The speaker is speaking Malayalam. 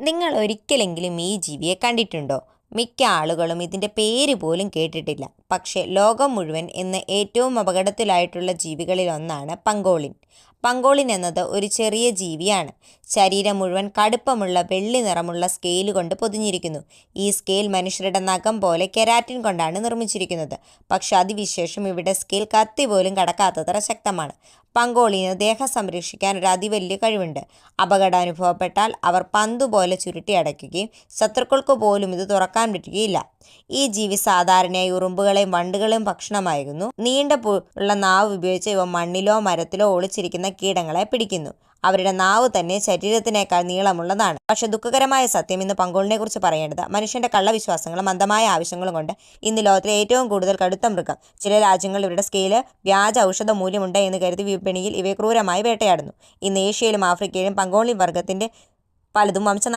നിങ്ങൾ ഒരിക്കലെങ്കിലും ഈ ജീവിയെ കണ്ടിട്ടുണ്ടോ? മിക്ക ആളുകളും ഇതിന്റെ പേര് പോലും കേട്ടിട്ടില്ല. പക്ഷേ ലോകം മുഴുവൻ ഇന്ന് ഏറ്റവും അപകടത്തിലായിട്ടുള്ള ജീവികളിലൊന്നാണ് പങ്കോളിൻ. പങ്കോളിൻ എന്നത് ഒരു ചെറിയ ജീവിയാണ്. ശരീരം മുഴുവൻ കടുപ്പമുള്ള വെള്ളി നിറമുള്ള സ്കെയിൽ കൊണ്ട് പൊതിഞ്ഞിരിക്കുന്നു. ഈ സ്കെയിൽ മനുഷ്യരുടെ നഖം പോലെ കെരാറ്റിൻ കൊണ്ടാണ് നിർമ്മിച്ചിരിക്കുന്നത്. പക്ഷെ അതിവിശേഷം ഇവിടെ സ്കെയിൽ കത്തി പോലും കടക്കാത്തത്ര ശക്തമാണ്. പങ്കോളിന് ദേഹം സംരക്ഷിക്കാൻ ഒരു അതിവലിയ കഴിവുണ്ട്. അപകടം അനുഭവപ്പെട്ടാൽ അവർ പന്തുപോലെ ചുരുട്ടി അടയ്ക്കുകയും ശത്രുക്കൾക്ക് പോലും ഇത് തുറക്കാൻ പറ്റുകയില്ല. ഈ ജീവി സാധാരണയായി ഉറുമ്പുകളെയും വണ്ടുകളെയും ഭക്ഷണമായിരുന്നു. നീണ്ട ഉള്ള നാവ് ഉപയോഗിച്ച് ഇവ മണ്ണിലോ മരത്തിലോ ഒളിച്ചിരിക്കുന്ന കീടങ്ങളെ പിടിക്കുന്നു. അവരുടെ നാവ് തന്നെ ശരീരത്തിനേക്കാൾ നീളമുള്ളതാണ്. പക്ഷെ ദുഃഖകരമായ സത്യം ഇന്ന് പങ്കോളിനെ കുറിച്ച് പറയേണ്ടത് മനുഷ്യന്റെ കള്ളവിശ്വാസങ്ങളും മന്ദമായ ആവശ്യങ്ങളും കൊണ്ട് ഇന്ന് ലോകത്തിലെ ഏറ്റവും കൂടുതൽ കടുത്ത മൃഗം. ചില രാജ്യങ്ങൾ ഇവരുടെ സ്കെയിൽ വ്യാജ ഔഷധ മൂല്യമുണ്ട് എന്ന് കരുതി വിപണിയിൽ ഇവയെ ക്രൂരമായി വേട്ടയാടുന്നു. ഇന്ന് ഏഷ്യയിലും ആഫ്രിക്കയിലും പങ്കോളി വർഗത്തിന്റെ പലതും വംശ